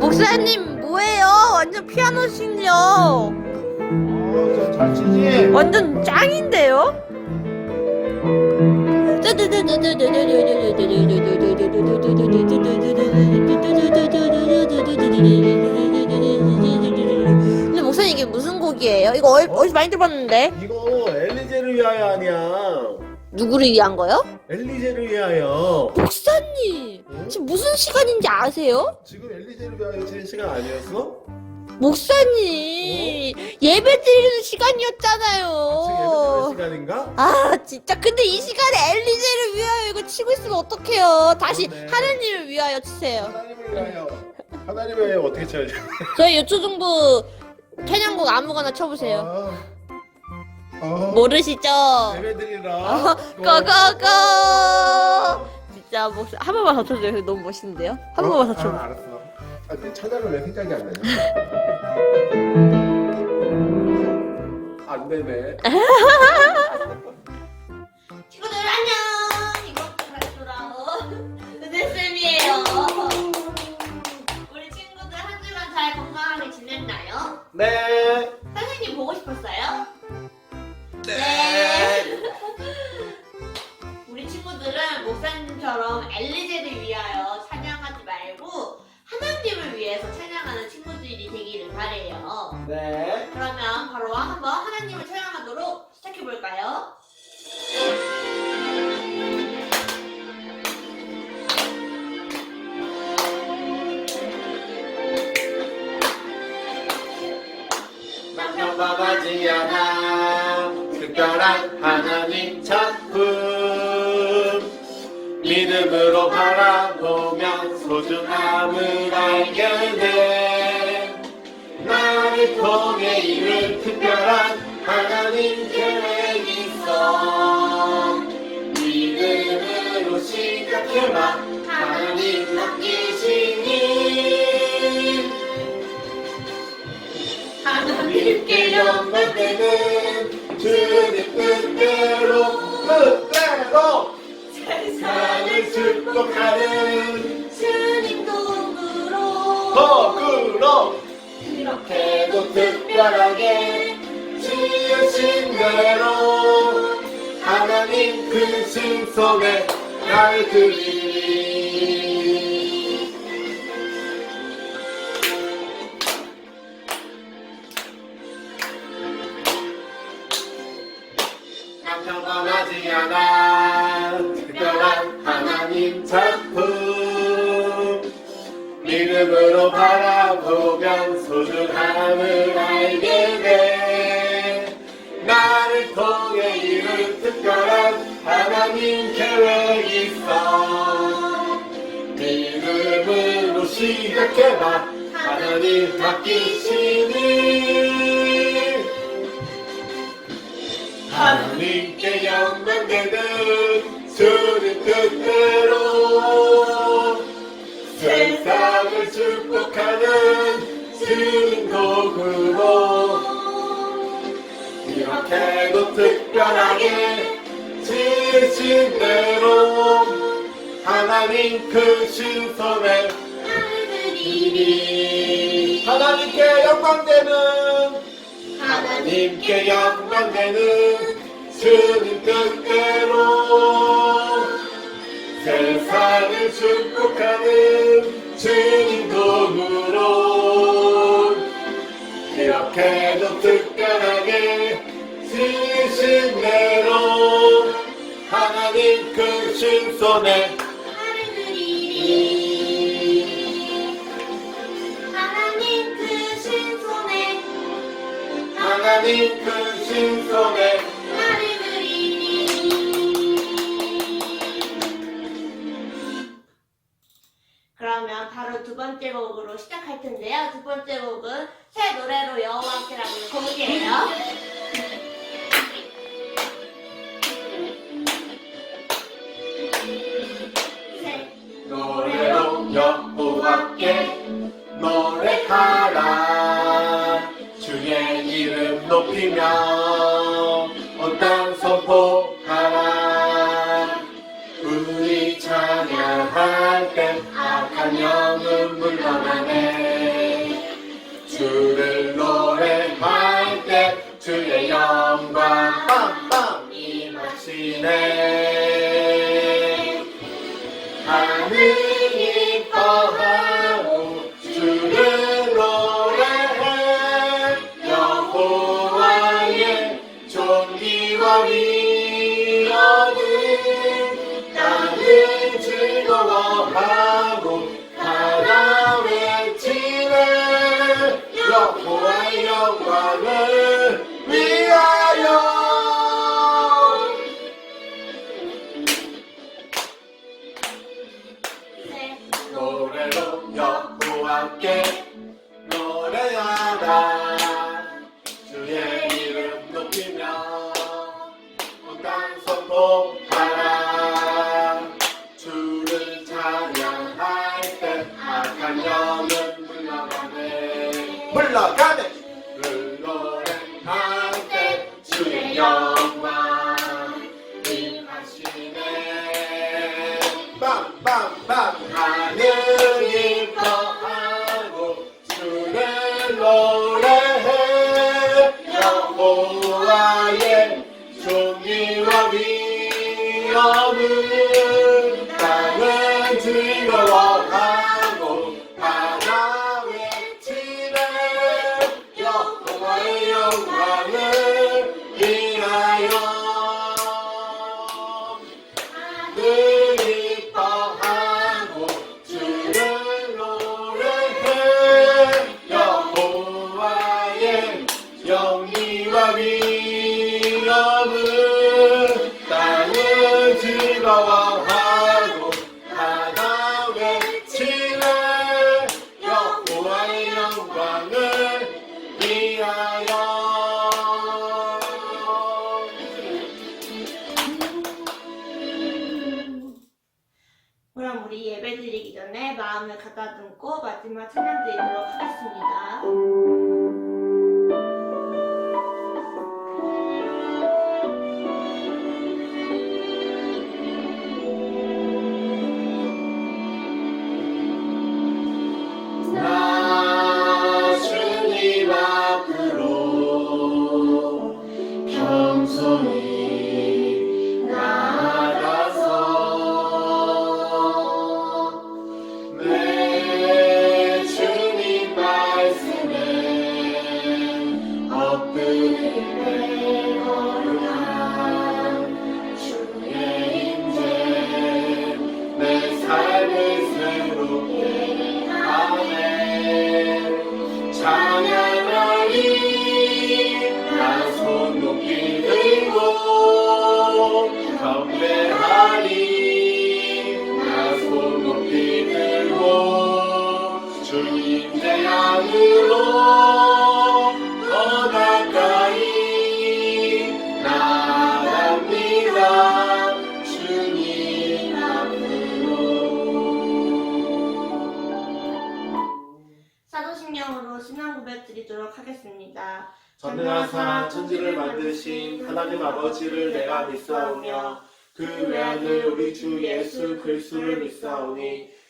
목사님 뭐예요? 완전 피아노신요. 어잘 치지? 완전 짱인데요? 근데 목사님 이게 무슨 곡이에요? 이거 어디, 어디서 많이 들어봤는데? 이거 엘리제를 위하여 아니야 누구를 위한 거요? 엘리제를 위하여 목사님 지금 무슨 시간인지 아세요? 지금 엘리제를 위하여 치는 시간 아니었어? 목사님 예배 드리는 시간이었잖아요. 지금 예배 드리는 시간인가? 아 진짜 근데 이 시간에 엘리제를 위하여 이거 치고 있으면 어떡해요 다시 그렇네. 하나님을 위하여 치세요 하나님을 위하여 하나님을 위하여 어떻게 쳐야지? 저희 요초중부 찬양곡 아무거나 쳐보세요 아, 아, 모르시죠? 예배 드리라. 고고고. 진짜 목사 한 번만 더 쳐줘요. 너무 멋있는데요? 한 번만 더 아, 쳐줘 알았어. 아, 내 찬양을 왜 생각이 안 나냐? 안 되네. 친구들 안녕! 이것도 다시 돌아온 은혜쌤이에요. 우리 친구들 한 주간 잘 건강하게 지냈나요? 네. 선생님 보고 싶었어요? 바라보면 소중함을 알게 돼. 나를 통해 이룰 특별한 하나님 계획 있어. 믿음으로 시작해봐. 하나님 맡기시니. 하나님께 영광되는 주님 뜻대로 뜻대로 세상을 축복하는 주님 도구로. 거꾸로. 이렇게도 특별하게 지으신 대로 하나님 그 신성에 날 드리니 믿음으로 바라보면 소중함을 알게 돼. 나를 통해 이룬 특별한 하나님 계획 있어. 믿음으로 시작해봐. 하나님 맡기시니. 하나님께 영광되는 주님 뜻대 이렇게도 특별하게 지으신 대로 하나님 크신 손에 이니 하나님께 영광되는 하나님께 영광되는 주님 뜻대로 세상을 축복하는 주님 도구로 이렇게도 특 크신 손에 하나님 크신 손에 하나님 크신 손에 나를 그리니 그러면 바로 두 번째 곡으로 시작할 텐데요. 두 번째 곡은 새 노래로 여호와 함께라는 곡이에요. 물러가네 사도신경으로 신앙 고백 드리도록 하겠습니다. 전능하사 천지를 만드신 하나님 아버지를 내가 믿사오며 그 외아들 우리 주 예수 그리스도를 믿사오니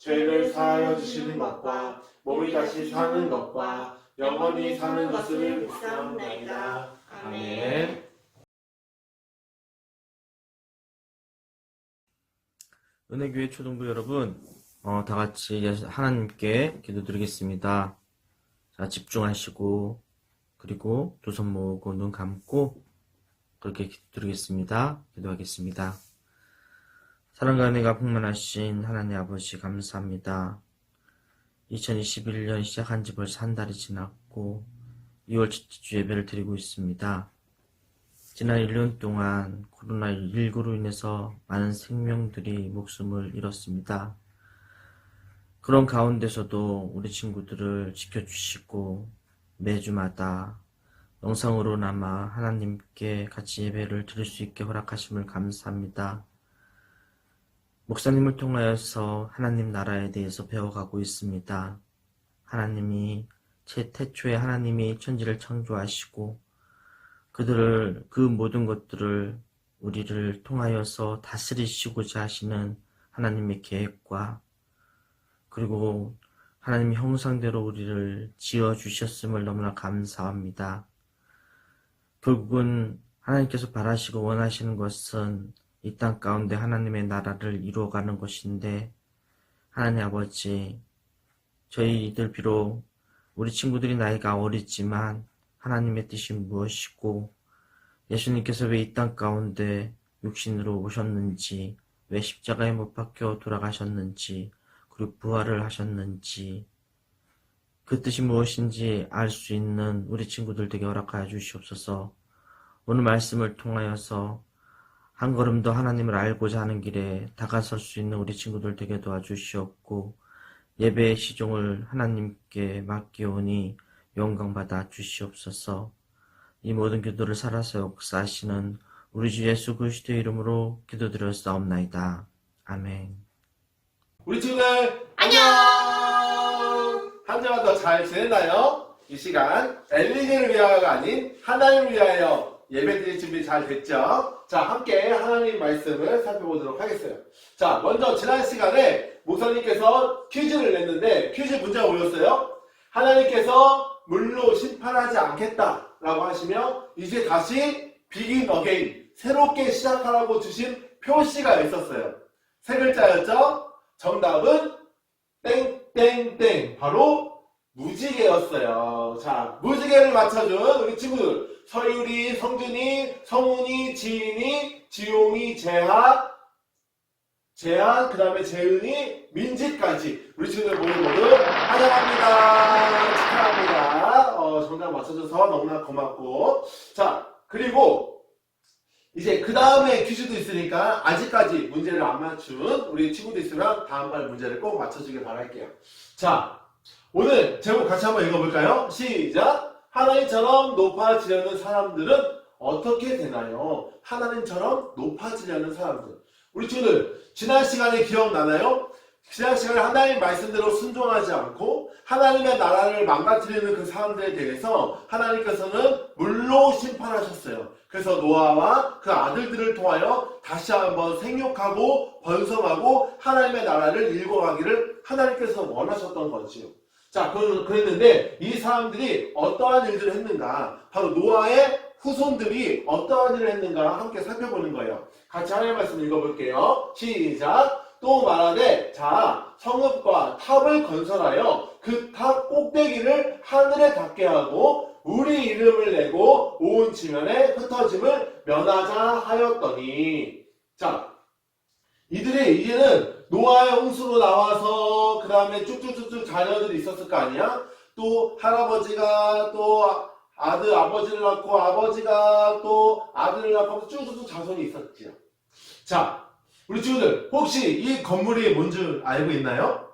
죄를 사하여 주시는 것과 몸이 다시 사는 것과 영원히 사는 것을 믿사옵나이다 아멘 은혜교회 초등부 여러분, 어, 다 같이 하나님께 기도드리겠습니다. 자, 집중하시고, 그리고 두 손 모으고 눈 감고, 그렇게 기도드리겠습니다. 기도하겠습니다. 사랑과 은혜가 풍만하신 하나님 아버지 감사합니다. 2021년 시작한 지 벌써 한 달이 지났고, 2월 첫째 주 예배를 드리고 있습니다. 지난 1년 동안 코로나19로 인해서 많은 생명들이 목숨을 잃었습니다. 그런 가운데서도 우리 친구들을 지켜주시고 매주마다 영상으로나마 하나님께 같이 예배를 드릴 수 있게 허락하심을 감사합니다. 목사님을 통하여서 하나님 나라에 대해서 배워가고 있습니다. 하나님이 제 태초에 하나님이 천지를 창조하시고 그들을 그 모든 것들을 우리를 통하여서 다스리시고자 하시는 하나님의 계획과 그리고 하나님의 형상대로 우리를 지어 주셨음을 너무나 감사합니다. 결국은 하나님께서 바라시고 원하시는 것은 이 땅 가운데 하나님의 나라를 이루어가는 것인데 하나님 아버지 저희들 비록 우리 친구들이 나이가 어리지만 하나님의 뜻이 무엇이고 예수님께서 왜 이 땅 가운데 육신으로 오셨는지 왜 십자가에 못 박혀 돌아가셨는지 그리고 부활을 하셨는지 그 뜻이 무엇인지 알 수 있는 우리 친구들 되게 허락하여 주시옵소서. 오늘 말씀을 통하여서 한 걸음 더 하나님을 알고자 하는 길에 다가설 수 있는 우리 친구들 되게 도와주시옵고 예배의 시종을 하나님께 맡기오니 영광 받아 주시옵소서 이 모든 기도를 살아서 역사하시는 우리 주 예수 그리스도의 이름으로 기도드렸사옵나이다. 아멘. 우리 친구들 안녕! 한 주간 더잘 지냈나요? 이 시간 엘리제를 위하여가 아닌 하나님을 위하여 예배드릴 준비 잘 됐죠? 자 함께 하나님 말씀을 살펴보도록 하겠어요 자 먼저 지난 시간에 목사님께서 퀴즈를 냈는데 퀴즈 문제가 뭐였어요? 하나님께서 물로 심판하지 않겠다라고 하시며 이제 다시 비긴 어게인 새롭게 시작하라고 주신 표시가 있었어요 세 글자였죠? 정답은 땡땡땡 바로 무지개였어요. 자, 무지개를 맞춰준 우리 친구들 서유리, 성준이, 성훈이, 지인이, 지용이, 재하, 재한, 그 다음에 재은이, 민지까지 우리 친구들 모두 모두 환영합니다. 축하합니다. 어, 정답 맞춰줘서 너무나 고맙고 자, 그리고 이제 그 다음에 퀴즈도 있으니까 아직까지 문제를 안 맞춘 우리 친구도 있으면 다음번 문제를 꼭 맞춰주길 바랄게요. 자, 오늘 제목 같이 한번 읽어볼까요? 시작! 하나님처럼 높아지려는 사람들은 어떻게 되나요? 하나님처럼 높아지려는 사람들. 우리 친구들, 지난 시간에 기억나나요? 지난 시간에 하나님 말씀대로 순종하지 않고 하나님의 나라를 망가뜨리는 그 사람들에 대해서 하나님께서는 물로 심판하셨어요. 그래서 노아와 그 아들들을 통하여 다시 한번 생육하고 번성하고 하나님의 나라를 일궈가기를 하나님께서 원하셨던 거지요. 자, 그- 그랬는데 이 사람들이 어떠한 일들을 했는가? 바로 노아의 후손들이 어떠한 일을 했는가 함께 살펴보는 거예요. 같이 하나님 말씀 읽어볼게요. 시작. 또 말하되 자 성읍과 탑을 건설하여 그 탑 꼭대기를 하늘에 닿게 하고 우리 이름을 내고 온 지면에 흩어짐을 면하자 하였더니 자 이들이 이제는 노아의 홍수로 나와서 그 다음에 쭉쭉쭉쭉 자녀들이 있었을 거 아니야? 또 할아버지가 또 아들 아버지를 낳고 아버지가 또 아들을 낳고 쭉쭉쭉 자손이 있었지요. 자 우리 친구들 혹시 이 건물이 뭔 줄 알고 있나요?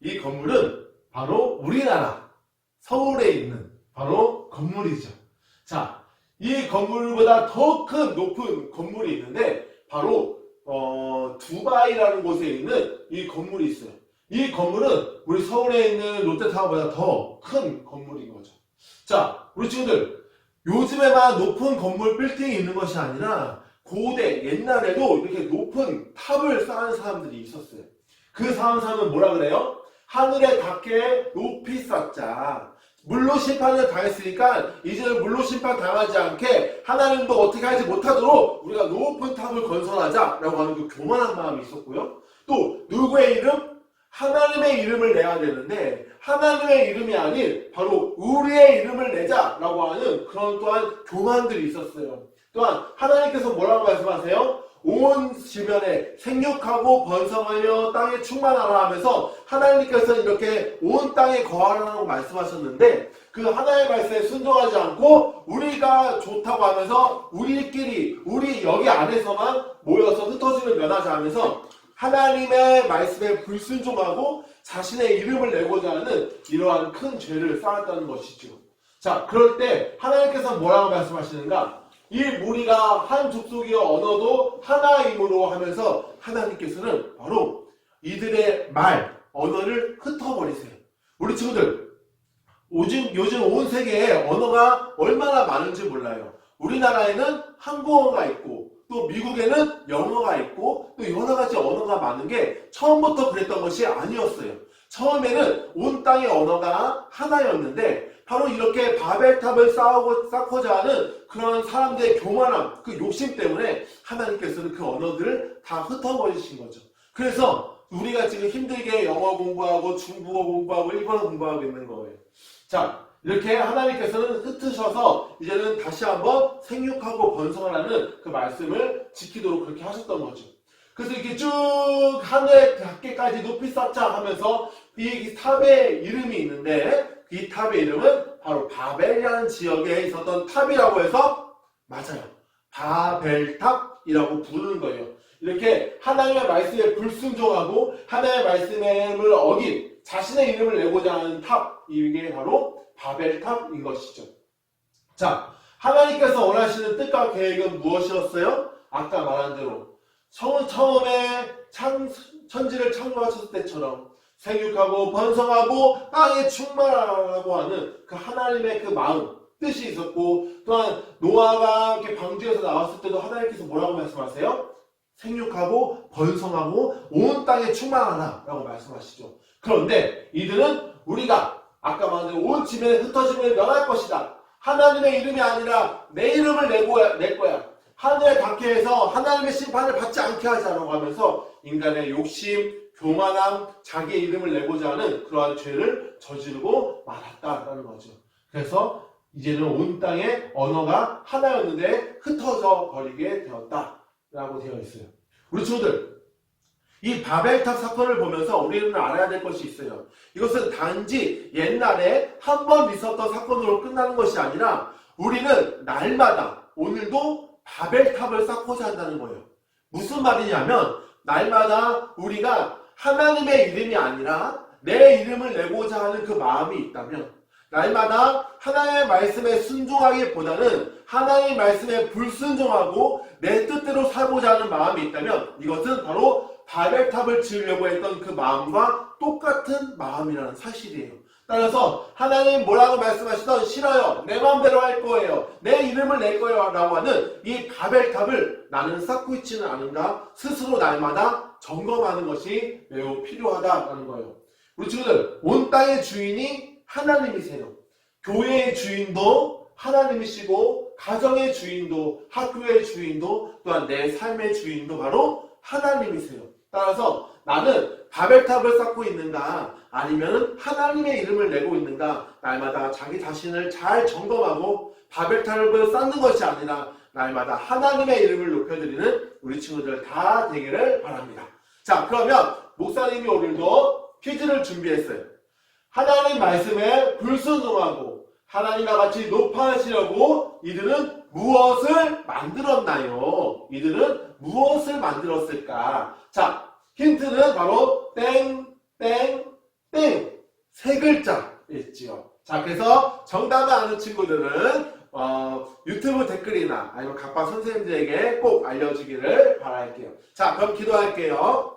이 건물은 바로 우리나라 서울에 있는 바로 건물이죠. 자, 이 건물보다 더 큰 높은 건물이 있는데 바로 어, 두바이라는 곳에 있는 이 건물이 있어요. 이 건물은 우리 서울에 있는 롯데타워보다 더 큰 건물인 거죠. 자, 우리 친구들 요즘에만 높은 건물 빌딩이 있는 것이 아니라 고대 옛날에도 이렇게 높은 탑을 쌓은 사람들이 있었어요. 그 쌓은 사람은 뭐라 그래요? 하늘에 닿게 높이 쌓자. 물로 심판을 당했으니까 이제는 물로 심판 당하지 않게 하나님도 어떻게 하지 못하도록 우리가 높은 탑을 건설하자라고 하는 그 교만한 마음이 있었고요. 또 누구의 이름? 하나님의 이름을 내야 되는데 하나님의 이름이 아닌 바로 우리의 이름을 내자라고 하는 그런 또한 교만들이 있었어요. 또한 하나님께서 뭐라고 말씀하세요? 온 지면에 생육하고 번성하여 땅에 충만하라 하면서 하나님께서 이렇게 온 땅에 거하라고 말씀하셨는데 그 하나님의 말씀에 순종하지 않고 우리가 좋다고 하면서 우리끼리 우리 여기 안에서만 모여서 흩어지는 면하지 하면서 하나님의 말씀에 불순종하고 자신의 이름을 내고자 하는 이러한 큰 죄를 쌓았다는 것이죠. 자, 그럴 때 하나님께서 뭐라고 말씀하시는가? 이 무리가 한 족속이요 언어도 하나임으로 하면서 하나님께서는 바로 이들의 말, 언어를 흩어버리세요. 우리 친구들, 요즘, 요즘 온 세계에 언어가 얼마나 많은지 몰라요. 우리나라에는 한국어가 있고, 또 미국에는 영어가 있고, 또 여러 가지 언어가 많은 게 처음부터 그랬던 것이 아니었어요. 처음에는 온 땅의 언어가 하나였는데, 바로 이렇게 바벨탑을 쌓고, 쌓고자 하는 그런 사람들의 교만함, 그 욕심 때문에 하나님께서는 그 언어들을 다 흩어버리신 거죠. 그래서 우리가 지금 힘들게 영어 공부하고 중국어 공부하고 일본어 공부하고 있는 거예요. 자, 이렇게 하나님께서는 흩으셔서 이제는 다시 한번 생육하고 번성하라는 그 말씀을 지키도록 그렇게 하셨던 거죠. 그래서 이렇게 쭉 하늘 밖에까지 높이 쌓자 하면서 이 탑의 이름이 있는데 이 탑의 이름은 바로 바벨이라는 지역에 있었던 탑이라고 해서 맞아요. 바벨탑이라고 부르는 거예요. 이렇게 하나님의 말씀에 불순종하고 하나님의 말씀을 어긴 자신의 이름을 내고자 하는 탑 이게 바로 바벨탑인 것이죠. 자, 하나님께서 원하시는 뜻과 계획은 무엇이었어요? 아까 말한 대로 처음, 처음에 창, 천지를 창조하셨을 때처럼 생육하고 번성하고 땅에 충만하라고 하는 그 하나님의 그 마음, 뜻이 있었고 또한 노아가 이렇게 방주에서 나왔을 때도 하나님께서 뭐라고 말씀하세요? 생육하고 번성하고 온 땅에 충만하라 라고 말씀하시죠. 그런데 이들은 우리가 아까 말한 온 지면에 흩어짐을 면할 것이다. 하나님의 이름이 아니라 내 이름을 내고 낼 거야. 하늘의 박해에서 하나님의 심판을 받지 않게 하자라고 하면서 인간의 욕심, 교만함, 자기의 이름을 내고자 하는 그러한 죄를 저지르고 말았다라는 거죠. 그래서 이제는 온 땅의 언어가 하나였는데 흩어져 버리게 되었다라고 되어 있어요. 우리 친구들, 이 바벨탑 사건을 보면서 우리는 알아야 될 것이 있어요. 이것은 단지 옛날에 한 번 있었던 사건으로 끝나는 것이 아니라 우리는 날마다 오늘도 바벨탑을 쌓고자 한다는 거예요. 무슨 말이냐면 날마다 우리가 하나님의 이름이 아니라 내 이름을 내고자 하는 그 마음이 있다면 날마다 하나님의 말씀에 순종하기보다는 하나님의 말씀에 불순종하고 내 뜻대로 살고자 하는 마음이 있다면 이것은 바로 바벨탑을 지으려고 했던 그 마음과 똑같은 마음이라는 사실이에요. 따라서 하나님 뭐라고 말씀하시던 싫어요. 내 마음대로 할 거예요. 내 이름을 낼 거예요. 라고 하는 이 바벨탑을 나는 쌓고 있지는 않은가 스스로 날마다 점검하는 것이 매우 필요하다라는 거예요. 우리 친구들 온 땅의 주인이 하나님이세요. 교회의 주인도 하나님이시고 가정의 주인도 학교의 주인도 또한 내 삶의 주인도 바로 하나님이세요. 따라서 나는 바벨탑을 쌓고 있는가 아니면 하나님의 이름을 내고 있는가 날마다 자기 자신을 잘 점검하고 바벨탑을 쌓는 것이 아니라 날마다 하나님의 이름을 높여드리는 우리 친구들 다 되기를 바랍니다. 자 그러면 목사님이 오늘도 퀴즈를 준비했어요. 하나님 말씀에 불순종하고 하나님과 같이 높아하시려고 이들은 무엇을 만들었나요? 이들은 무엇을 만들었을까? 자, 힌트는 바로 땡, 땡, 땡. 세 글자였지요. 자, 그래서 정답을 아는 친구들은 어, 유튜브 댓글이나 아니면 각반 선생님들에게 꼭 알려주기를 바랄게요. 자, 그럼 기도할게요.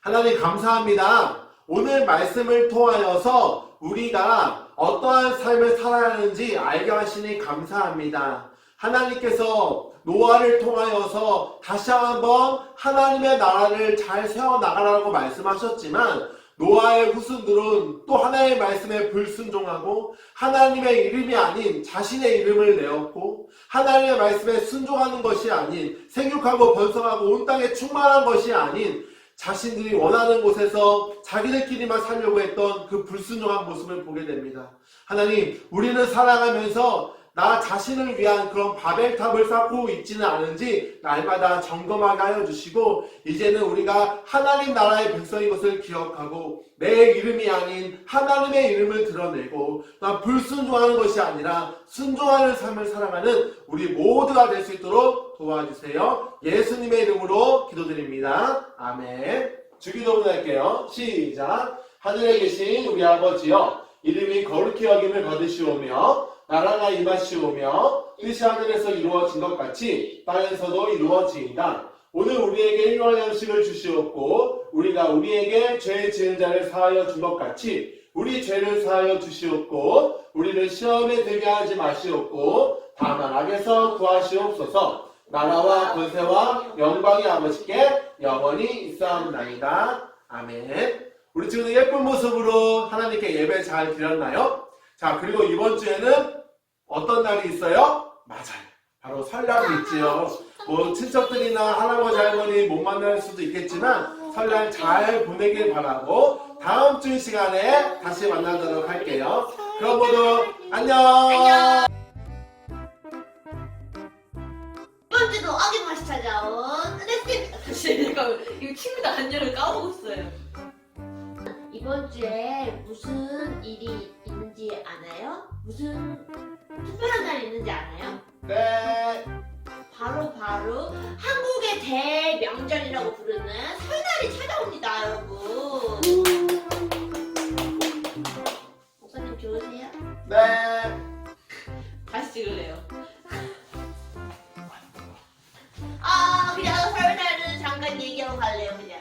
하나님 감사합니다. 오늘 말씀을 통하여서 우리가 어떠한 삶을 살아야 하는지 알게 하시니 감사합니다. 하나님께서 노아를 통하여서 다시 한번 하나님의 나라를 잘 세워나가라고 말씀하셨지만 노아의 후손들은 또 하나님의 말씀에 불순종하고 하나님의 이름이 아닌 자신의 이름을 내었고 하나님의 말씀에 순종하는 것이 아닌 생육하고 번성하고 온 땅에 충만한 것이 아닌 자신들이 원하는 곳에서 자기들끼리만 살려고 했던 그 불순종한 모습을 보게 됩니다. 하나님, 우리는 살아가면서 나 자신을 위한 그런 바벨탑을 쌓고 있지는 않은지 날마다 점검하게 하여 주시고 이제는 우리가 하나님 나라의 백성인 것을 기억하고 내 이름이 아닌 하나님의 이름을 드러내고 나 불순종하는 것이 아니라 순종하는 삶을 살아가는 우리 모두가 될 수 있도록 도와주세요. 예수님의 이름으로 기도드립니다. 아멘. 주기도문 할게요. 시작. 하늘에 계신 우리 아버지여, 이름이 거룩히 여김을 받으시오며, 나라가 임하시오며, 뜻이 하늘에서 이루어진 것 같이 땅에서도 이루어지이다. 오늘 우리에게 일용할 양식을 주시옵고, 우리가 우리에게 죄 지은 자를 사하여 준 것 같이 우리 죄를 사하여 주시옵고, 우리를 시험에 들게 하지 마시옵고, 다만 악에서 구하시옵소서. 나라와 권세와 영광이 아버지께 영원히 있사옵나이다. 아멘. 우리 지금 예쁜 모습으로 하나님께 예배 잘 드렸나요? 자, 그리고 이번 주에는 어떤 날이 있어요? 맞아요. 바로 설날이 있지요. 뭐 친척들이나 할아버지 할머니 못 만날 수도 있겠지만 설날 잘 보내길 바라고 다음 주 시간에 다시 만나도록 할게요. 그럼 모두 안녕. 이번 주도 어김없이 찾아온 레시피 다시 내가 이거 친구들 안녕을 까먹었어요. 이번 주에 무슨 일이 있지 않아요? 무슨 특별한 날이 있는지 아나요? 네. 바로 바로 한국의 대명절이라고 부르는 설날이 찾아옵니다, 여러분. 목사님 좋으세요? 네. 다시 찍을래요. 아, 그냥 설날은 잠깐 얘기하고 갈래요, 그냥.